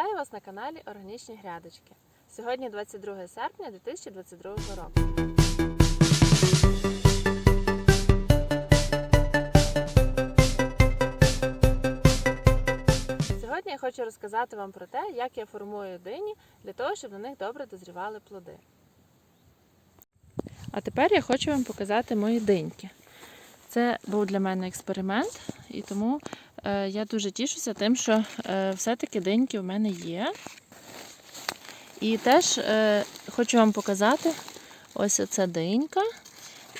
Вітаю вас на каналі Органічні Грядочки. Сьогодні 22 серпня 2022 року. Сьогодні я хочу розказати вам про те, як я формую дині для того, щоб на них добре дозрівали плоди. А тепер я хочу вам показати мої диньки. Це був для мене експеримент, і тому я дуже тішуся тим, що е, все-таки диньки в мене є. І теж е, хочу вам показати ось оця динька.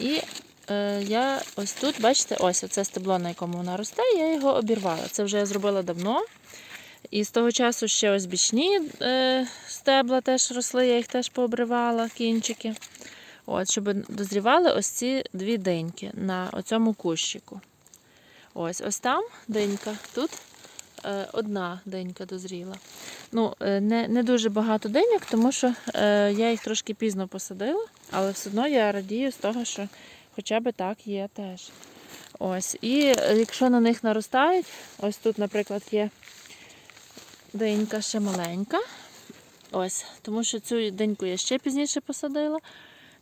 І е, я ось тут, бачите, ось оце стебло, на якому вона росте, я його обірвала. Це вже я зробила давно. І з того часу ще ось бічні е, стебла теж росли, я їх теж пообривала, кінчики. От, щоб дозрівали ось ці дві деньки на оцьому кущику. Ось ось там денька, тут е, одна денька дозріла. Ну, е, не, не дуже багато деньок, тому що е, я їх трошки пізно посадила, але все одно я радію з того, що хоча б так є теж. Ось. І якщо на них наростають, ось тут, наприклад, є денька ще маленька. Ось, тому що цю деньку я ще пізніше посадила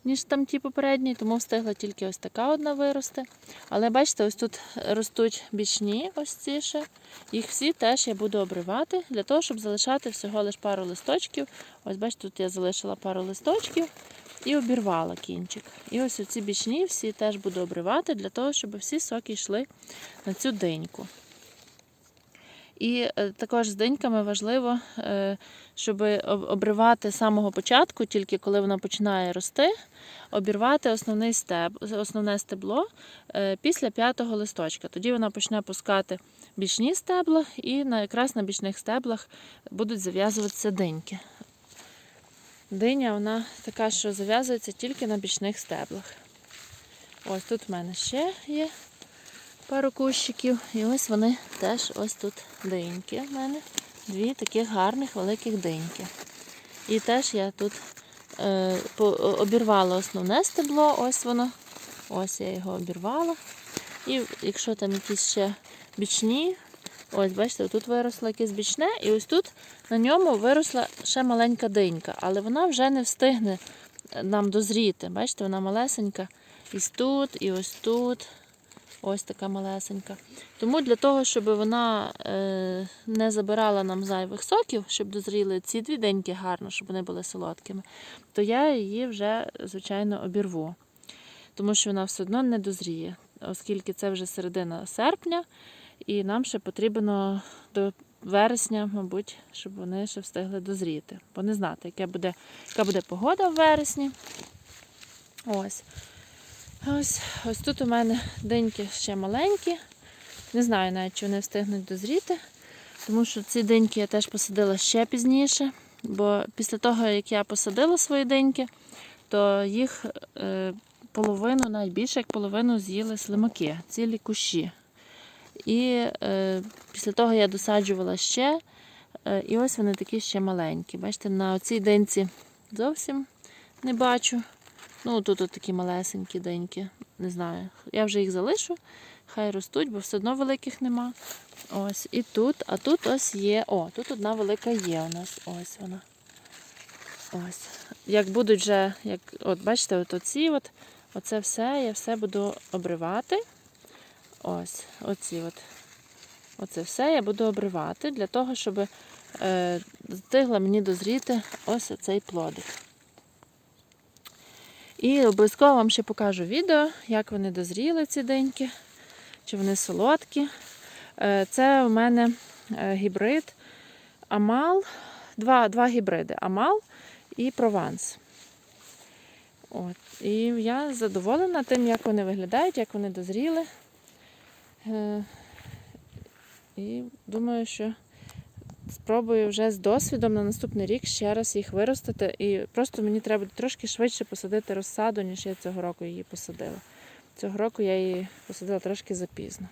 ніж там ті попередні, тому встигла тільки ось така одна вирости. Але бачите, ось тут ростуть бічні, ось ці ще. Їх всі теж я буду обривати для того, щоб залишати всього лише пару листочків. Ось бачите, тут я залишила пару листочків і обірвала кінчик. І ось ці бічні всі теж буду обривати для того, щоб всі соки йшли на цю диньку. І е, також з диньками важливо, е, щоб обривати з самого початку, тільки коли вона починає рости, обірвати основний стеб, основне стебло е, після п'ятого листочка. Тоді вона почне пускати бічні стебла, і якраз на бічних стеблах будуть зав'язуватися диньки. Диня вона така, що зав'язується тільки на бічних стеблах. Ось тут в мене ще є пару кущиків. І ось вони теж ось тут диньки в мене. Дві таких гарних великих диньки. І теж я тут е, обірвала основне стебло, ось воно. Ось я його обірвала. І якщо там якісь ще бічні, ось, бачите, тут виросло якесь бічне, і ось тут на ньому виросла ще маленька динька, але вона вже не встигне нам дозріти. Бачите, вона малесенька. І тут, і ось тут. Ось така малесенька. Тому для того, щоб вона е, не забирала нам зайвих соків, щоб дозріли ці дві деньки гарно, щоб вони були солодкими, то я її вже, звичайно, обірву. Тому що вона все одно не дозріє, оскільки це вже середина серпня, і нам ще потрібно до вересня, мабуть, щоб вони ще встигли дозріти. Бо не знати, яка буде, яка буде погода в вересні. Ось. Ось ось тут у мене деньки ще маленькі. Не знаю навіть, чи вони встигнуть дозріти, тому що ці деньки я теж посадила ще пізніше, бо після того, як я посадила свої деньки, то їх е, половину, навіть більше як половину з'їли слимаки, цілі кущі. І е, після того я досаджувала ще, е, і ось вони такі ще маленькі. Бачите, на цій денці зовсім не бачу. Ну, тут от такі малесенькі деньки. Не знаю. Я вже їх залишу, хай ростуть, бо все одно великих нема. Ось. І тут, а тут ось є. О, тут одна велика є у нас. Ось вона. Ось. Як будуть вже, як, от бачите, от оці от, оце все, я все буду обривати. Ось, оці от. Оце все я буду обривати для того, щоб е, встигла мені дозріти ось оцей плодик. І обов'язково вам ще покажу відео, як вони дозріли ці деньки, чи вони солодкі. Е, це у мене е, гібрид Амал, два два гібриди Амал і Прованс. От. І я задоволена тим, як вони виглядають, як вони дозріли. Е, і думаю, що спробую вже з досвідом на наступний рік ще раз їх виростити. І просто мені треба трошки швидше посадити розсаду, ніж я цього року її посадила. Цього року я її посадила трошки запізно.